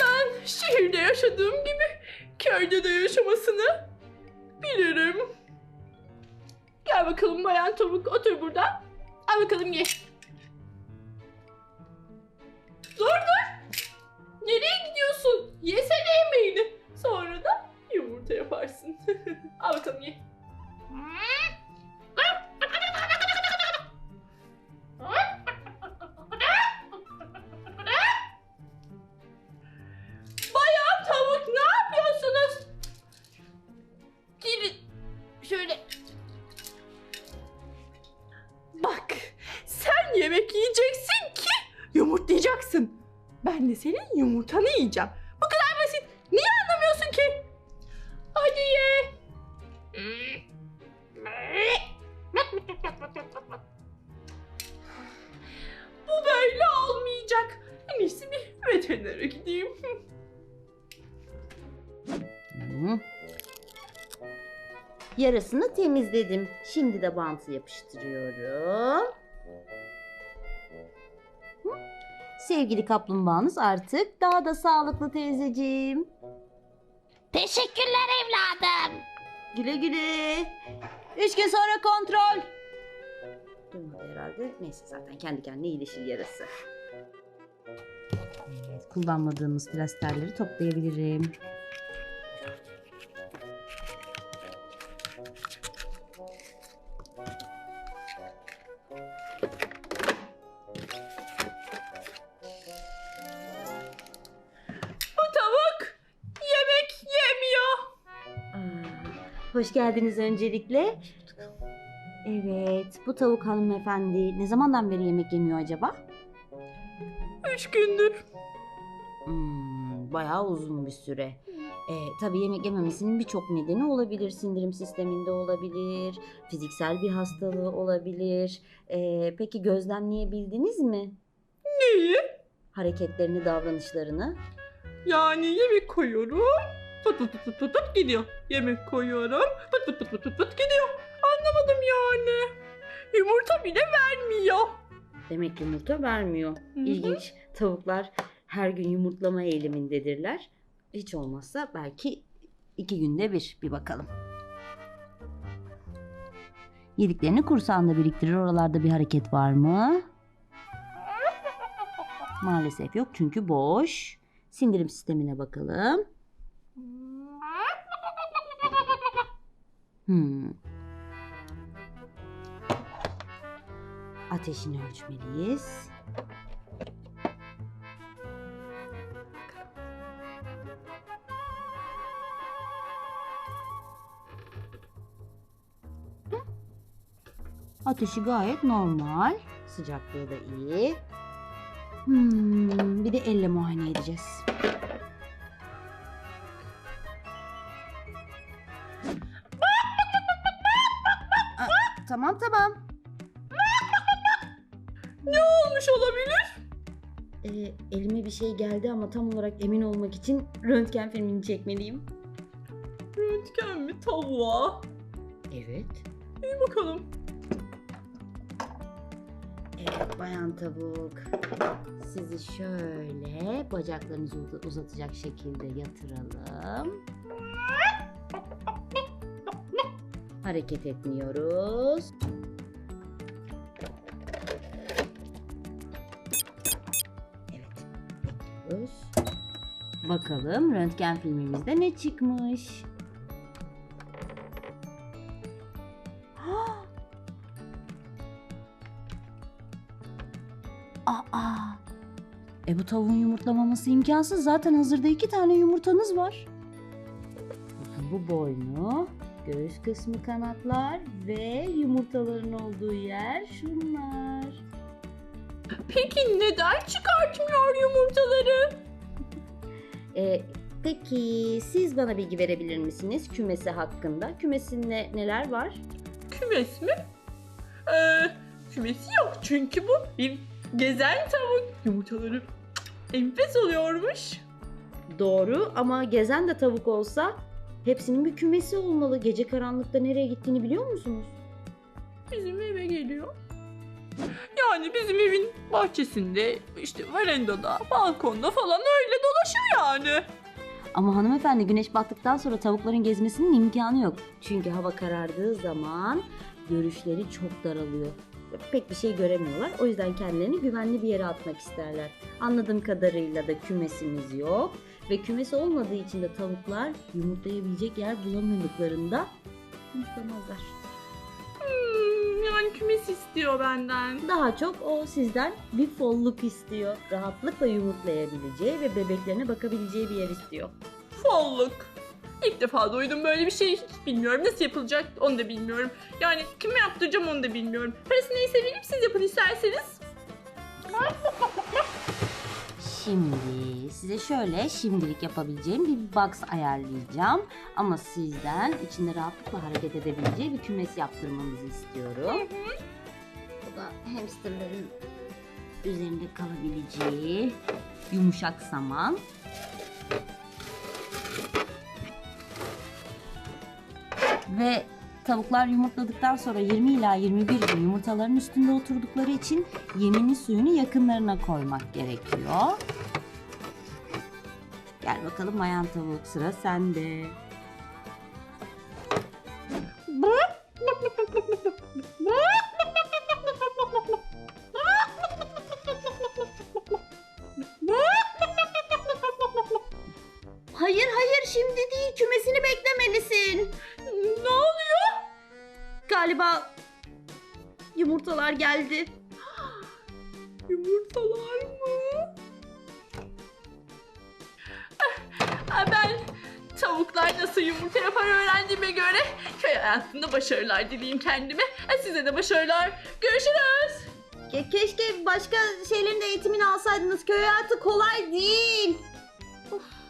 ben şehirde yaşadığım gibi köyde de yaşamasını bilirim. Gel bakalım bayan tavuk otur burada. Al bakalım ye. Dur dur. Nereye gidiyorsun? Yesene yemeğini. Sonra da yumurta yaparsın. Al bakalım ye. Yiyeceksin ki yumurtlayacaksın. Ben de senin yumurtanı yiyeceğim. Bu kadar basit. Niye anlamıyorsun ki? Hadi ye. Bu böyle olmayacak. En iyisi bir veterinere gideyim. Hı. Yarısını temizledim. Şimdi de bantı yapıştırıyorum. Sevgili kaplumbağanız artık daha da sağlıklı teyzeciğim. Teşekkürler evladım. Güle güle. Üç gün sonra kontrol. Duymadı herhalde. Neyse zaten kendi kendine iyileşir yarası. Evet, kullanmadığımız plasterleri toplayabilirim. Hoş geldiniz öncelikle. Evet, bu tavuk hanımefendi ne zamandan beri yemek yemiyor acaba? Üç gündür. Hmm, bayağı uzun bir süre. Ee, tabii yemek yememesinin birçok nedeni olabilir. Sindirim sisteminde olabilir, fiziksel bir hastalığı olabilir. Ee, peki gözlemleyebildiniz mi Neyi? hareketlerini, davranışlarını? Yani yemek koyuyorum. Pıt pıt pıt pıt pıt gidiyor. Yemek koyuyorum. Pıt pıt pıt pıt pıt pıt gidiyor. Anlamadım yani. Yumurta bile vermiyor. Demek yumurta vermiyor. İlginç. Tavuklar her gün yumurtlama eğilimindedirler. Hiç olmazsa belki iki günde bir bir bakalım. Yediklerini kursağında biriktirir. Oralarda bir hareket var mı? Maalesef yok çünkü boş. Sindirim sistemine bakalım. Hmm. Ateşini ölçmeliyiz. Ateşi gayet normal. Sıcaklığı da iyi. Hmm, bir de elle muayene edeceğiz. Tamam tamam. Olmuş olabilir. Ee, elime bir şey geldi ama tam olarak emin olmak için röntgen filmini çekmeliyim. Röntgen mi tavuğa? Evet. İyi bakalım. Evet bayan tavuk. Sizi şöyle bacaklarınızı uz- uzatacak şekilde yatıralım. Hareket etmiyoruz. Evet. Bakıyoruz. Bakalım röntgen filmimizde ne çıkmış? Aa. E bu tavuğun yumurtlamaması imkansız. Zaten hazırda iki tane yumurtanız var. Bakın bu boynu, göğüs kısmı kanatlar ve yumurtaların olduğu yer şunlar. Peki neden çıkartmıyor yumurtaları? E, peki siz bana bilgi verebilir misiniz kümesi hakkında? Kümesinde neler var? Kümes mi? Ee, kümesi yok çünkü bu bir gezen tavuk. Yumurtaları enfes oluyormuş. Doğru ama gezen de tavuk olsa hepsinin bir kümesi olmalı. Gece karanlıkta nereye gittiğini biliyor musunuz? Bizim eve geliyor. Yani bizim evin bahçesinde, işte verandada, balkonda falan öyle dolaşıyor yani. Ama hanımefendi güneş battıktan sonra tavukların gezmesinin imkanı yok. Çünkü hava karardığı zaman görüşleri çok daralıyor. Pek bir şey göremiyorlar. O yüzden kendilerini güvenli bir yere atmak isterler. Anladığım kadarıyla da kümesimiz yok. Ve kümes olmadığı için de tavuklar yumurtlayabilecek yer bulamadıklarında yumurtlamazlar. Hmm, yani kümes istiyor benden. Daha çok o sizden bir folluk istiyor. Rahatlıkla yumurtlayabileceği ve bebeklerine bakabileceği bir yer istiyor. Folluk. İlk defa duydum böyle bir şey hiç bilmiyorum. Nasıl yapılacak onu da bilmiyorum. Yani kime yaptıracağım onu da bilmiyorum. Parası neyse vereyim siz yapın isterseniz. Şimdi size şöyle şimdilik yapabileceğim bir box ayarlayacağım. Ama sizden içinde rahatlıkla hareket edebileceği bir kümes yaptırmanızı istiyorum. Bu da hamsterların üzerinde kalabileceği yumuşak saman. Ve tavuklar yumurtladıktan sonra 20 ila 21 gün yumurtaların üstünde oturdukları için yemini suyunu yakınlarına koymak gerekiyor. Gel bakalım mayan tavuk sıra sende. Galiba yumurtalar geldi. Yumurtalar mı? Ah, ben tavuklar nasıl yumurta yapar öğrendiğime göre köy hayatında başarılar dileyim kendime. Ha, Size de başarılar. Görüşürüz. Ke- keşke başka şeylerin de eğitimini alsaydınız. Köy hayatı kolay değil. Hoşçakalın.